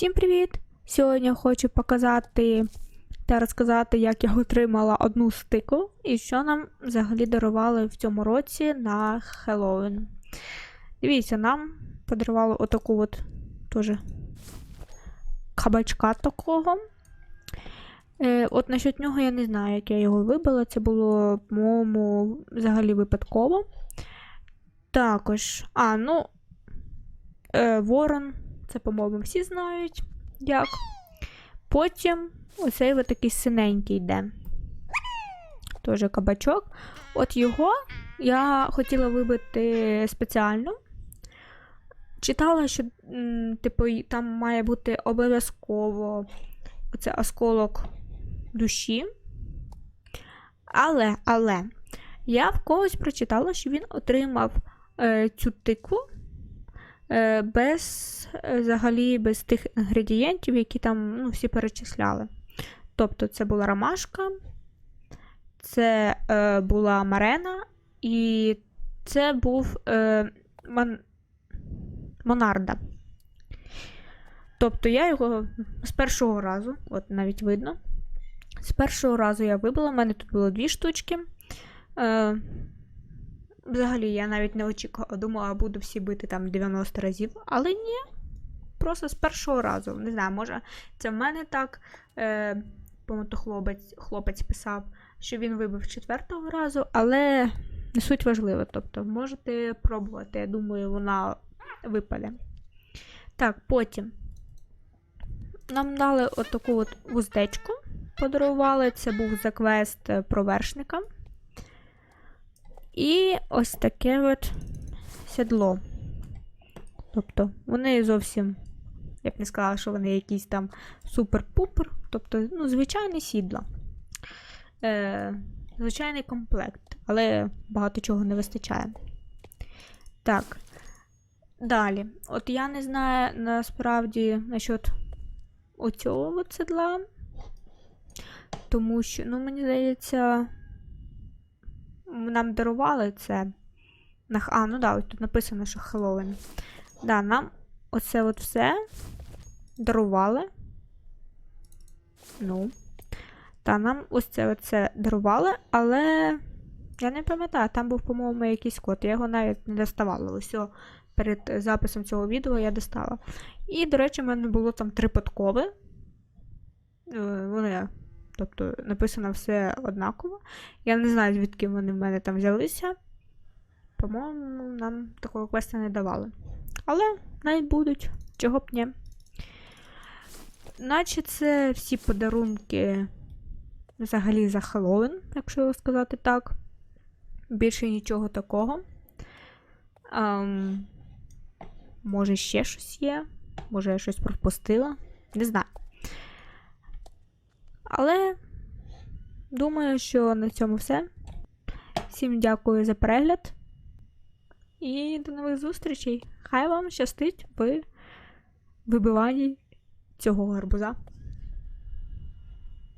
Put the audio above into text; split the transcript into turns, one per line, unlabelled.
Всім привіт! Сьогодні хочу показати та розказати, як я отримала одну стику і що нам взагалі дарували в цьому році на Хеллоуін. Дивіться, нам подарували отаку от теж кабачка такого. Е, от насчет нього я не знаю, як я його вибила. Це було, по-моєму, взагалі випадково. Також, а, ну, е, Ворон, це, по-моєму, всі знають як. Потім оцей от такий синенький йде. Теж кабачок. От його я хотіла вибити спеціально. Читала, що типу, там має бути обов'язково оце осколок душі. Але, але, я в когось прочитала, що він отримав е, цю тикву без е, взагалі без тих інгредієнтів, які там ну, всі перечисляли. Тобто, це була ромашка, це е, була марена, і це був е, мон... Монарда. Тобто я його з першого разу, от навіть видно, з першого разу я вибила, в мене тут було дві штучки. Е, Взагалі, я навіть не очікувала, думала, буду всі бити там 90 разів, але ні. Просто з першого разу. Не знаю, може, це в мене так. Е, по-моєму, хлопець, хлопець писав, що він вибив четвертого разу, але не суть важлива. Тобто, можете пробувати. Я думаю, вона випаде. Так, потім нам дали отаку от вуздечку. Подарували. Це був за квест е, про вершника. І ось таке от сідло. Тобто, вони зовсім, я б не сказала, що вони якісь там супер-пупер. Тобто, ну, звичайне сідло. Е, звичайний комплект, але багато чого не вистачає. Так. Далі. От я не знаю насправді насчет оцього седла. Тому що, ну, мені здається, нам дарували це. А, ну да, ось тут написано, що Хеллоуін. Да, нам оце от все дарували. Ну. Та нам ось це оце дарували, але я не пам'ятаю, там був, по-моєму, якийсь код. Я його навіть не доставала. Ось перед записом цього відео я достала. І, до речі, в мене було там три подкови. Е, Вони, тобто, написано все однаково. Я не знаю, звідки вони в мене там взялися. По-моєму, нам такого квеста не давали. Але навіть будуть, чого б ні. Наче це всі подарунки взагалі за Хеллоуін, якщо сказати так. Більше нічого такого. Ем, може, ще щось є. Може, я щось пропустила. Не знаю. Але думаю, що на цьому все. Всім дякую за перегляд. І до нових зустрічей. Хай вам щастить в вибиванні цього гарбуза.